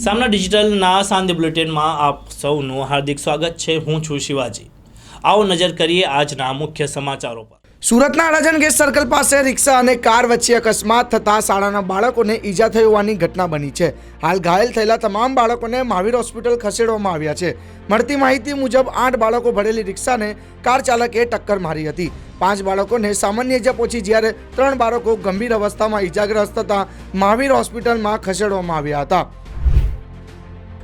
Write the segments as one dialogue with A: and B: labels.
A: સામના ડિજિટલના સાંજ બુલેટિનમાં આપ સૌનું હાર્દિક સ્વાગત છે. હું છું શિવાજી. આવો નજર કરીએ આજના મુખ્ય સમાચારો પર.
B: સુરતના અડાજણ ગેસ સર્કલ પાસે રિક્ષા અને કાર વચ્ચે અકસ્માત થતાં શાળાના બાળકોને ઈજા થઈ હોવાની ઘટના બની છે. હાલ ઘાયલ થયેલા તમામ બાળકોને મહાવીર હોસ્પિટલ ખસેડવામાં આવ્યા છે. મળતી માહિતી મુજબ આઠ બાળકો ભરેલી રિક્ષાને કાર ચાલકે ટક્કર મારી હતી. પાંચ બાળકોને સામાન્ય ઈજા પહોંચી જ્યારે ત્રણ બાળકો ગંભીર અવસ્થામાં ઈજાગ્રસ્ત થતાં મહાવીર હોસ્પિટલમાં ખસેડવામાં આવ્યા હતા.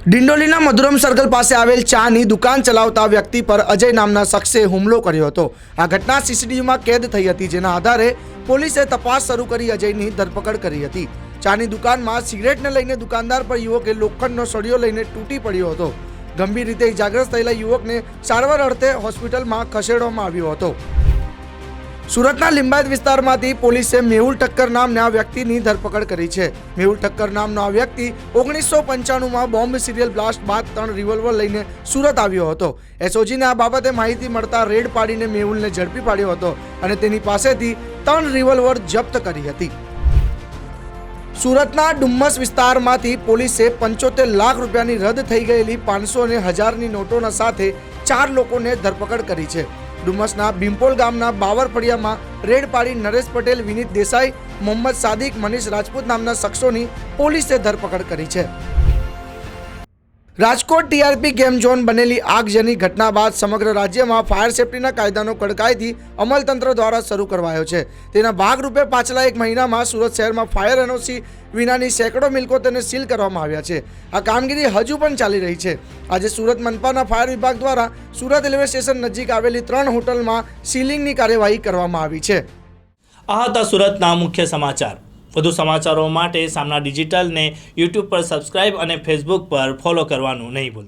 B: ડિંડોલીના મધુરમ સર્કલ પાસે આવેલ ચાની દુકાન ચલાવતા વ્યક્તિ પર અજય નામના શખ્સે હુમલો કર્યો હતો. આ ઘટના સીસીટીવીમાં કેદ થઈ હતી, જેના આધારે પોલીસે તપાસ શરૂ કરી અજયની ધરપકડ કરી હતી. ચાની દુકાનમાં સિગરેટને લઈને દુકાનદાર પર યુવકે લોખંડનો સળિયો લઈને તૂટી પડ્યો હતો. ગંભીર રીતે ઇજાગ્રસ્ત થયેલા યુવકને સારવાર અર્થે હોસ્પિટલમાં ખસેડવામાં આવ્યો હતો. સુરતના લિંબાયત વિસ્તારમાંથી પોલીસે મેહુલ ઠક્કર નામના વ્યક્તિની ધરપકડ કરી છે. મેહુલ ઠક્કર નામનો આ વ્યક્તિ ઓગણીસો પંચાણુંમાં બોમ્બ સિરિયલ બ્લાસ્ટ બાદ ત્રણ રિવોલ્વર લઈને સુરત આવ્યો હતો. એસઓજીને આ બાબતે માહિતી મળતા રેડ પાડીને મેહુલને ઝડપી પાડ્યો હતો અને તેની પાસેથી ત્રણ રિવોલ્વર જપ્ત કરી હતી. સુરતના ડુમ્મસ વિસ્તારમાંથી પોલીસે પંચોતેર લાખ રૂપિયાની રદ થઈ ગયેલી પાંચસો અને હજારની નોટોના સાથે ચાર લોકોને ધરપકડ કરી છે. ડુમ્મસના બિમ્પોલ ગામના બાવર ફળિયામાં રેડ પાડી નરેશ પટેલ, વિનીત દેસાઈ, મોહમ્મદ સાદિક, મનીષ રાજપૂત નામના શખ્સોની પોલીસે ધરપકડ કરી છે. રાજકોટ ટીઆરપી ગેમ ઝોન બનેલી આગજની ઘટના બાદ સમગ્ર રાજ્યમાં ફાયર સેફટીના કાયદાનો કડકાઈથી અમલતંત્ર દ્વારા શરૂ કરવાયો છે. તેના ભાગરૂપે પાછલા એક મહિનામાં સુરત શહેરમાં ફાયર એનઓસી વિનાની સેંકડો મિલકો તેને સીલ કરવામાં આવ્યા છે. આ કામગીરી હજુ પણ ચાલી રહી છે. આજે સુરત મનપાના ફાયર વિભાગ દ્વારા સુરત રેલવે સ્ટેશન નજીક આવેલી ત્રણ હોટલમાં સીલિંગની કાર્યવાહી કરવામાં આવી છે.
A: આ હતા સુરતના મુખ્ય સમાચાર. વધુ સમાચારો માટે સામના ડિજિટલને યુટ્યુબ પર સબસ્ક્રાઇબ અને ફેસબુક પર ફોલો કરવાનું નહીં ભૂલતા.